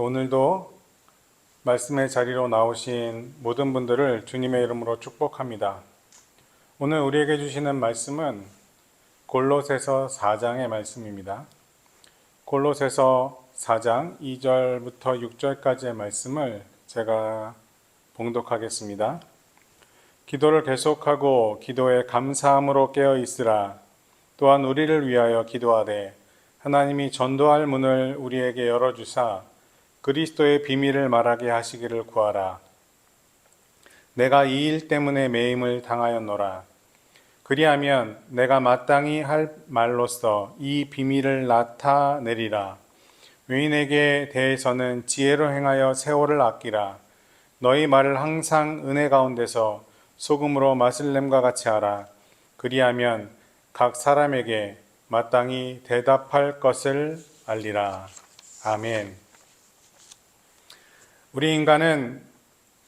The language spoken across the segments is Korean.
오늘도 말씀의 자리로 나오신 모든 분들을 주님의 이름으로 축복합니다. 오늘 우리에게 주시는 말씀은 골로새서 4장의 말씀입니다. 골로새서 4장 2절부터 6절까지의 말씀을 제가 봉독하겠습니다. 기도를 계속하고 기도에 감사함으로 깨어 있으라. 또한 우리를 위하여 기도하되 하나님이 전도할 문을 우리에게 열어주사 그리스도의 비밀을 말하게 하시기를 구하라. 내가 이 일 때문에 매임을 당하였노라. 그리하면 내가 마땅히 할 말로써 이 비밀을 나타내리라. 외인에게 대해서는 지혜로 행하여 세월을 아끼라. 너희 말을 항상 은혜 가운데서 소금으로 마슬렘과 같이 하라. 그리하면 각 사람에게 마땅히 대답할 것을 알리라. 아멘. 우리 인간은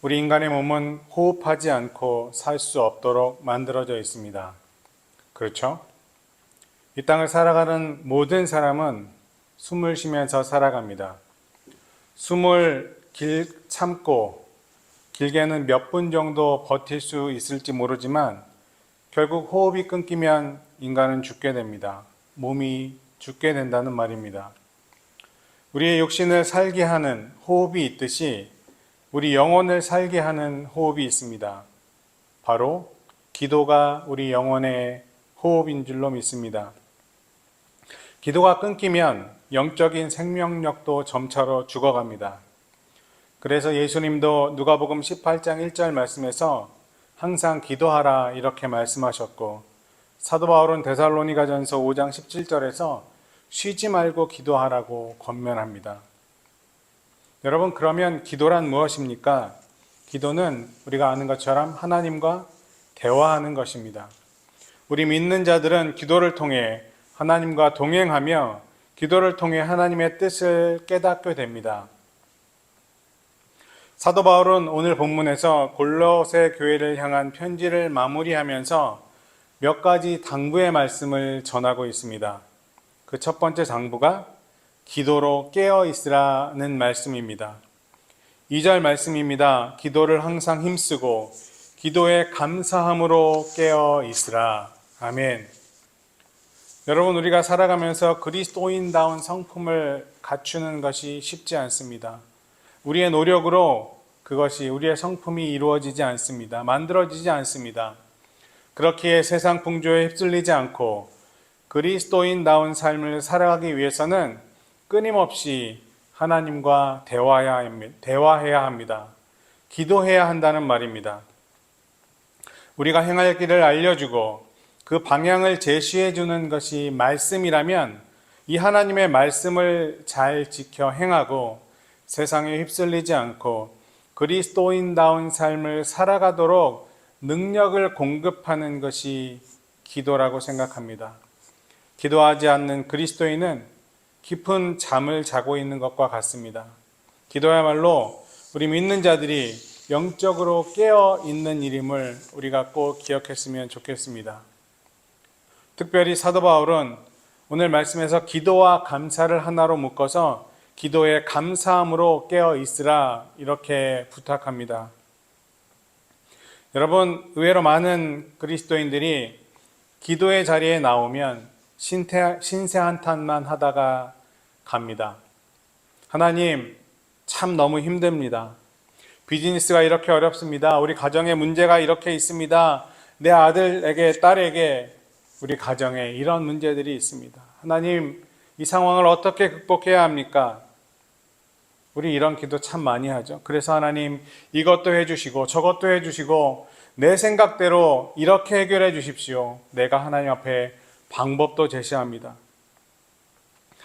우리 인간의 몸은 호흡하지 않고 살 수 없도록 만들어져 있습니다. 그렇죠? 이 땅을 살아가는 모든 사람은 숨을 쉬면서 살아갑니다. 숨을 길 참고 길게는 몇 분 정도 버틸 수 있을지 모르지만 결국 호흡이 끊기면 인간은 죽게 됩니다. 몸이 죽게 된다는 말입니다. 우리의 육신을 살게 하는 호흡이 있듯이 우리 영혼을 살게 하는 호흡이 있습니다. 바로 기도가 우리 영혼의 호흡인 줄로 믿습니다. 기도가 끊기면 영적인 생명력도 점차로 죽어갑니다. 그래서 예수님도 누가복음 18장 1절 말씀에서 항상 기도하라 이렇게 말씀하셨고 사도 바울은 데살로니가전서 5장 17절에서 쉬지 말고 기도하라고 권면합니다. 여러분 그러면 기도란 무엇입니까? 기도는 우리가 아는 것처럼 하나님과 대화하는 것입니다. 우리 믿는 자들은 기도를 통해 하나님과 동행하며 기도를 통해 하나님의 뜻을 깨닫게 됩니다. 사도 바울은 오늘 본문에서 골로새 교회를 향한 편지를 마무리하면서 몇 가지 당부의 말씀을 전하고 있습니다. 그 첫 번째 당부가 기도로 깨어 있으라는 말씀입니다. 2절 말씀입니다. 기도를 항상 힘쓰고 기도에 감사함으로 깨어 있으라. 아멘. 여러분 우리가 살아가면서 그리스도인다운 성품을 갖추는 것이 쉽지 않습니다. 우리의 노력으로 그것이 우리의 성품이 이루어지지 않습니다. 만들어지지 않습니다. 그렇기에 세상 풍조에 휩쓸리지 않고 그리스도인다운 삶을 살아가기 위해서는 끊임없이 하나님과 대화해야 합니다. 기도해야 한다는 말입니다. 우리가 행할 길을 알려주고 그 방향을 제시해 주는 것이 말씀이라면 이 하나님의 말씀을 잘 지켜 행하고 세상에 휩쓸리지 않고 그리스도인다운 삶을 살아가도록 능력을 공급하는 것이 기도라고 생각합니다. 기도하지 않는 그리스도인은 깊은 잠을 자고 있는 것과 같습니다. 기도야말로 우리 믿는 자들이 영적으로 깨어 있는 일임을 우리가 꼭 기억했으면 좋겠습니다. 특별히 사도 바울은 오늘 말씀에서 기도와 감사를 하나로 묶어서 기도에 감사함으로 깨어 있으라 이렇게 부탁합니다. 여러분, 의외로 많은 그리스도인들이 기도의 자리에 나오면 신태, 신세 한탄만 하다가 갑니다. 하나님, 참 너무 힘듭니다. 비즈니스가 이렇게 어렵습니다. 우리 가정에 문제가 이렇게 있습니다. 내 아들에게, 딸에게, 우리 가정에 이런 문제들이 있습니다. 하나님, 이 상황을 어떻게 극복해야 합니까? 우리 이런 기도 참 많이 하죠. 그래서 하나님 이것도 해주시고 저것도 해주시고 내 생각대로 이렇게 해결해 주십시오. 내가 하나님 앞에 방법도 제시합니다.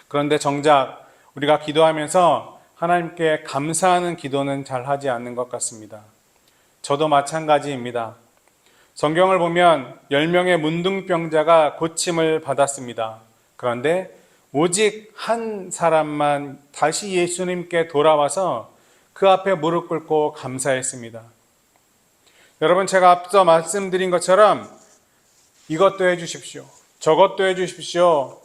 그런데 정작 우리가 기도하면서 하나님께 감사하는 기도는 잘 하지 않는 것 같습니다. 저도 마찬가지입니다. 성경을 보면 10명의 문둥병자가 고침을 받았습니다. 그런데 오직 한 사람만 다시 예수님께 돌아와서 그 앞에 무릎 꿇고 감사했습니다. 여러분, 제가 앞서 말씀드린 것처럼 이것도 해주십시오. 저것도 해주십시오.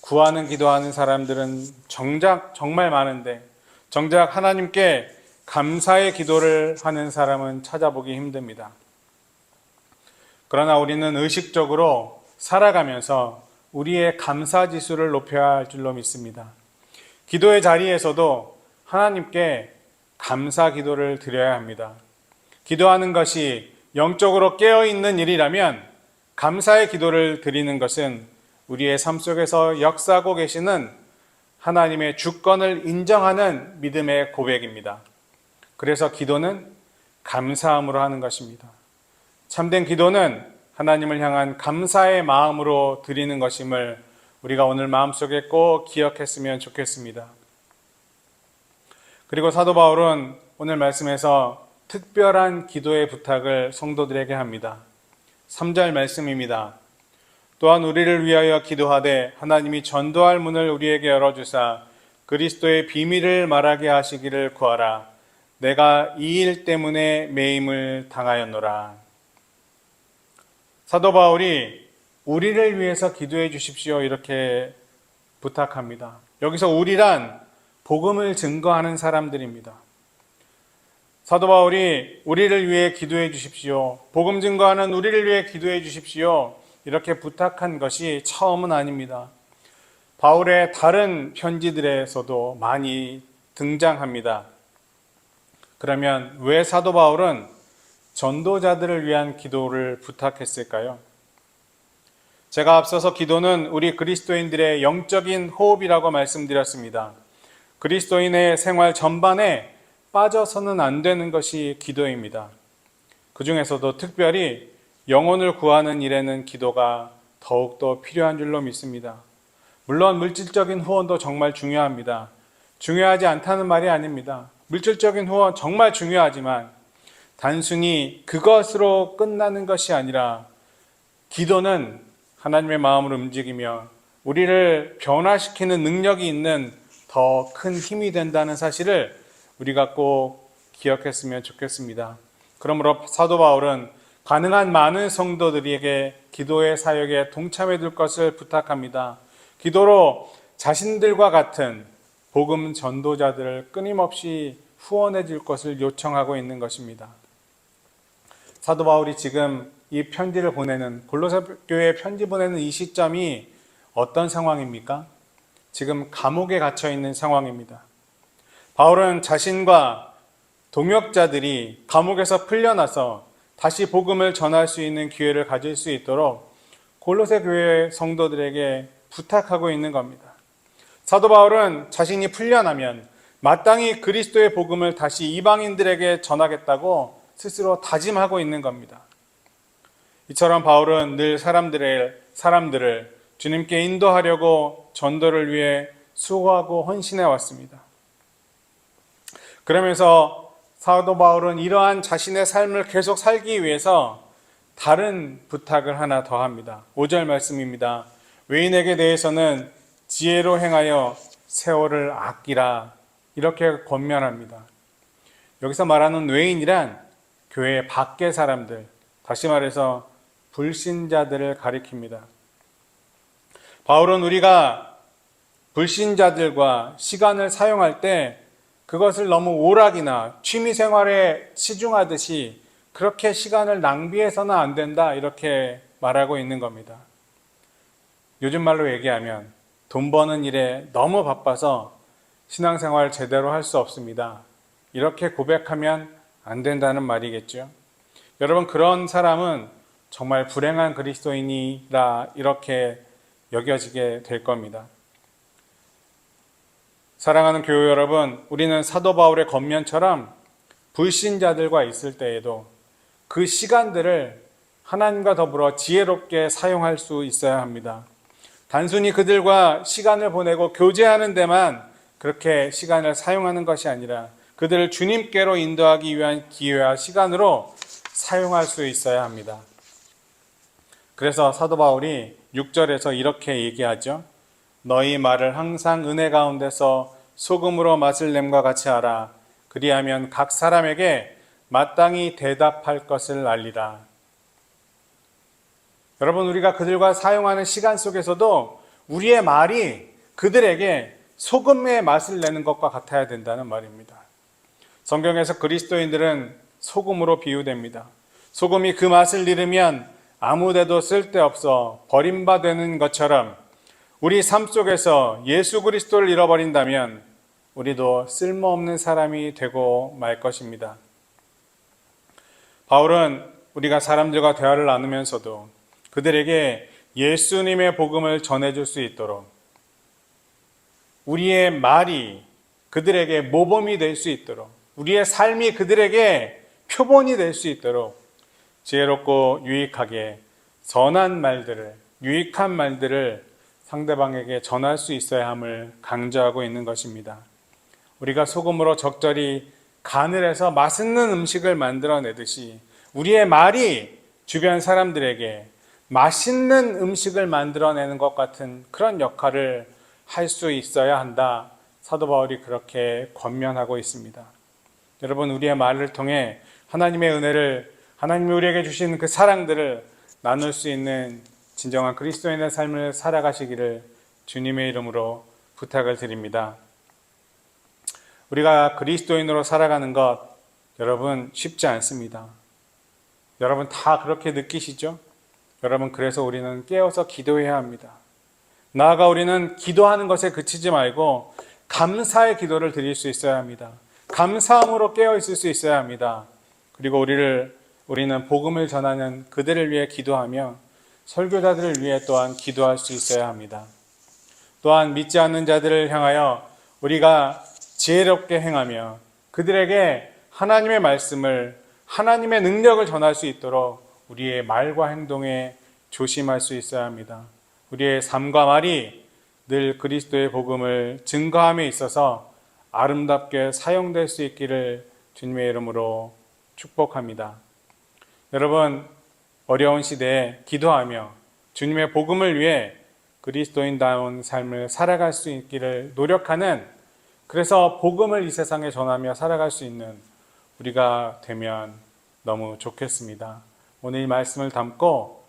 구하는 기도하는 사람들은 정작 정말 많은데 정작 하나님께 감사의 기도를 하는 사람은 찾아보기 힘듭니다. 그러나 우리는 의식적으로 살아가면서 우리의 감사 지수를 높여야 할 줄로 믿습니다. 기도의 자리에서도 하나님께 감사 기도를 드려야 합니다. 기도하는 것이 영적으로 깨어 있는 일이라면 감사의 기도를 드리는 것은 우리의 삶 속에서 역사하고 계시는 하나님의 주권을 인정하는 믿음의 고백입니다. 그래서 기도는 감사함으로 하는 것입니다. 참된 기도는 하나님을 향한 감사의 마음으로 드리는 것임을 우리가 오늘 마음속에 꼭 기억했으면 좋겠습니다. 그리고 사도 바울은 오늘 말씀에서 특별한 기도의 부탁을 성도들에게 합니다. 3절 말씀입니다. 또한 우리를 위하여 기도하되 하나님이 전도할 문을 우리에게 열어주사 그리스도의 비밀을 말하게 하시기를 구하라. 내가 이 일 때문에 매임을 당하였노라. 사도 바울이 우리를 위해서 기도해 주십시오. 이렇게 부탁합니다. 여기서 우리란 복음을 증거하는 사람들입니다. 사도 바울이 우리를 위해 기도해 주십시오. 복음 증거하는 우리를 위해 기도해 주십시오. 이렇게 부탁한 것이 처음은 아닙니다. 바울의 다른 편지들에서도 많이 등장합니다. 그러면 왜 사도 바울은 전도자들을 위한 기도를 부탁했을까요? 제가 앞서서 기도는 우리 그리스도인들의 영적인 호흡이라고 말씀드렸습니다. 그리스도인의 생활 전반에 빠져서는 안 되는 것이 기도입니다. 그 중에서도 특별히 영혼을 구하는 일에는 기도가 더욱더 필요한 줄로 믿습니다. 물론 물질적인 후원도 정말 중요합니다. 중요하지 않다는 말이 아닙니다. 물질적인 후원 정말 중요하지만 단순히 그것으로 끝나는 것이 아니라 기도는 하나님의 마음을 움직이며 우리를 변화시키는 능력이 있는 더 큰 힘이 된다는 사실을 우리가 꼭 기억했으면 좋겠습니다. 그러므로 사도 바울은 가능한 많은 성도들에게 기도의 사역에 동참해 줄 것을 부탁합니다. 기도로 자신들과 같은 복음 전도자들을 끊임없이 후원해 줄 것을 요청하고 있는 것입니다. 사도 바울이 지금 이 편지를 보내는 골로새 교회 편지 보내는 이 시점이 어떤 상황입니까? 지금 감옥에 갇혀 있는 상황입니다. 바울은 자신과 동역자들이 감옥에서 풀려나서 다시 복음을 전할 수 있는 기회를 가질 수 있도록 골로새 교회 성도들에게 부탁하고 있는 겁니다. 사도 바울은 자신이 풀려나면 마땅히 그리스도의 복음을 다시 이방인들에게 전하겠다고 스스로 다짐하고 있는 겁니다. 이처럼 바울은 늘 사람들의 사람들을 주님께 인도하려고 전도를 위해 수고하고 헌신해 왔습니다. 그러면서 사도 바울은 이러한 자신의 삶을 계속 살기 위해서 다른 부탁을 하나 더 합니다. 5절 말씀입니다. 외인에게 대해서는 지혜로 행하여 세월을 아끼라. 이렇게 권면합니다. 여기서 말하는 외인이란 교회 밖의 사람들, 다시 말해서 불신자들을 가리킵니다. 바울은 우리가 불신자들과 시간을 사용할 때 그것을 너무 오락이나 취미 생활에 치중하듯이 그렇게 시간을 낭비해서는 안 된다 이렇게 말하고 있는 겁니다. 요즘 말로 얘기하면 돈 버는 일에 너무 바빠서 신앙생활 제대로 할 수 없습니다. 이렇게 고백하면 안 된다는 말이겠죠. 여러분 그런 사람은 정말 불행한 그리스도인이라 이렇게 여겨지게 될 겁니다. 사랑하는 교회 여러분, 우리는 사도 바울의 겉면처럼 불신자들과 있을 때에도 그 시간들을 하나님과 더불어 지혜롭게 사용할 수 있어야 합니다. 단순히 그들과 시간을 보내고 교제하는 데만 그렇게 시간을 사용하는 것이 아니라 그들을 주님께로 인도하기 위한 기회와 시간으로 사용할 수 있어야 합니다. 그래서 사도 바울이 6절에서 이렇게 얘기하죠. 너희 말을 항상 은혜 가운데서 소금으로 맛을 냄과 같이 하라. 그리하면 각 사람에게 마땅히 대답할 것을 알리라. 여러분, 우리가 그들과 사용하는 시간 속에서도 우리의 말이 그들에게 소금의 맛을 내는 것과 같아야 된다는 말입니다. 성경에서 그리스도인들은 소금으로 비유됩니다. 소금이 그 맛을 잃으면 아무데도 쓸데없어 버림받는 것처럼 우리 삶 속에서 예수 그리스도를 잃어버린다면 우리도 쓸모없는 사람이 되고 말 것입니다. 바울은 우리가 사람들과 대화를 나누면서도 그들에게 예수님의 복음을 전해줄 수 있도록 우리의 말이 그들에게 모범이 될 수 있도록 우리의 삶이 그들에게 표본이 될 수 있도록 지혜롭고 유익하게 선한 말들을 유익한 말들을 상대방에게 전할 수 있어야 함을 강조하고 있는 것입니다. 우리가 소금으로 적절히 간을 해서 맛있는 음식을 만들어내듯이 우리의 말이 주변 사람들에게 맛있는 음식을 만들어내는 것 같은 그런 역할을 할 수 있어야 한다. 사도 바울이 그렇게 권면하고 있습니다. 여러분, 우리의 말을 통해 하나님의 은혜를, 하나님이 우리에게 주신 그 사랑들을 나눌 수 있는 진정한 그리스도인의 삶을 살아가시기를 주님의 이름으로 부탁을 드립니다. 우리가 그리스도인으로 살아가는 것, 여러분, 쉽지 않습니다. 여러분 다 그렇게 느끼시죠? 여러분, 그래서 우리는 깨어서 기도해야 합니다. 나아가 우리는 기도하는 것에 그치지 말고 감사의 기도를 드릴 수 있어야 합니다. 감사함으로 깨어 있을 수 있어야 합니다. 그리고 우리를 우리는 복음을 전하는 그들을 위해 기도하며 설교자들을 위해 또한 기도할 수 있어야 합니다. 또한 믿지 않는 자들을 향하여 우리가 지혜롭게 행하며 그들에게 하나님의 말씀을 하나님의 능력을 전할 수 있도록 우리의 말과 행동에 조심할 수 있어야 합니다. 우리의 삶과 말이 늘 그리스도의 복음을 증거함에 있어서 아름답게 사용될 수 있기를 주님의 이름으로 축복합니다. 여러분, 어려운 시대에 기도하며 주님의 복음을 위해 그리스도인다운 삶을 살아갈 수 있기를 노력하는 그래서 복음을 이 세상에 전하며 살아갈 수 있는 우리가 되면 너무 좋겠습니다. 오늘 이 말씀을 담고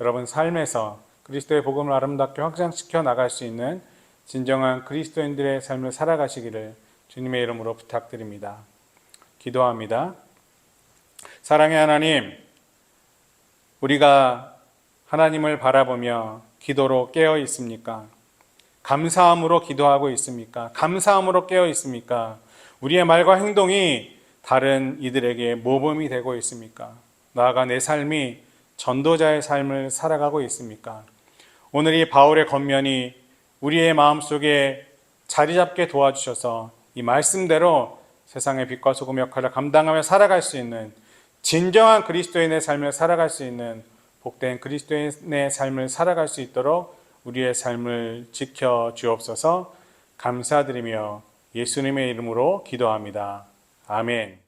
여러분 삶에서 그리스도의 복음을 아름답게 확장시켜 나갈 수 있는 진정한 그리스도인들의 삶을 살아가시기를 주님의 이름으로 부탁드립니다. 기도합니다. 사랑의 하나님, 우리가 하나님을 바라보며 기도로 깨어 있습니까? 감사함으로 기도하고 있습니까? 감사함으로 깨어 있습니까? 우리의 말과 행동이 다른 이들에게 모범이 되고 있습니까? 나아가 내 삶이 전도자의 삶을 살아가고 있습니까? 오늘 이 바울의 겉면이 우리의 마음속에 자리 잡게 도와주셔서 이 말씀대로 세상의 빛과 소금 역할을 감당하며 살아갈 수 있는 진정한 그리스도인의 삶을 살아갈 수 있는 복된 그리스도인의 삶을 살아갈 수 있도록 우리의 삶을 지켜 주옵소서 감사드리며 예수님의 이름으로 기도합니다. 아멘.